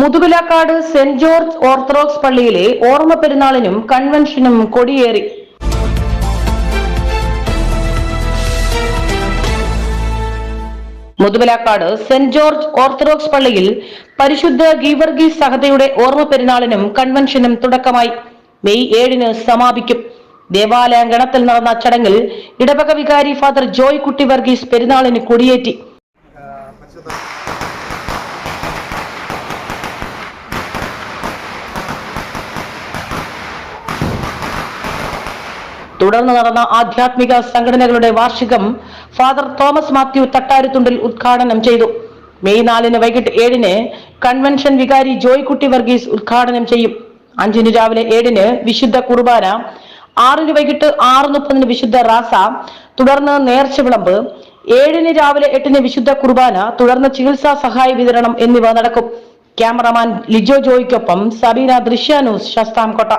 മുതുകുലക്കാട് saint George orthodox പള്ളിയിലെ ഓർമ്മ പെരുന്നാളിനും കൺവെൻഷനും കൊടിയേറി. മുതുമലാക്കാട് സെന്റ് ജോർജ് ഓർത്തഡോക്സ് പള്ളിയിൽ പരിശുദ്ധ ഗീവർഗീസ് സഹതയുടെ ഓർമ്മ പെരുന്നാളിനും കൺവെൻഷനും തുടക്കമായി. മെയ് ഏഴിന് സമാപിക്കും. ദേവാലയ ഗണത്തിൽ നടന്ന ചടങ്ങിൽ ഇടവക വികാരി ഫാദർ ജോയ് കുട്ടി വർഗീസ് പെരുന്നാളിന് കൊടിയേറ്റി പരിശുദ്ധ തുടർന്ന് നടന്ന ആധ്യാത്മിക സംഘടനകളുടെ വാർഷികം ഫാദർ തോമസ് മാത്യു തട്ടാരുത്തുണ്ടിൽ ഉദ്ഘാടനം ചെയ്തു. മെയ് നാലിന് വൈകിട്ട് ഏഴിന് കൺവെൻഷൻ വികാരി ജോയ്ക്കുട്ടി വർഗീസ് ഉദ്ഘാടനം ചെയ്യും. അഞ്ചിന് രാവിലെ ഏഴിന് വിശുദ്ധ കുർബാന ആറിന് വൈകിട്ട് ആറ് മുപ്പതിന് വിശുദ്ധ റാസ തുടർന്ന് നേർച്ച വിളമ്പ് ഏഴിന് രാവിലെ എട്ടിന് വിശുദ്ധ കുർബാന തുടർന്ന് ചികിത്സാ സഹായ വിതരണം എന്നിവ നടക്കും. ക്യാമറമാൻ ലിജോ ജോയ്ക്കൊപ്പം സബീന ദൃശ്യാനൂസ് ശസ്താംകോട്ട.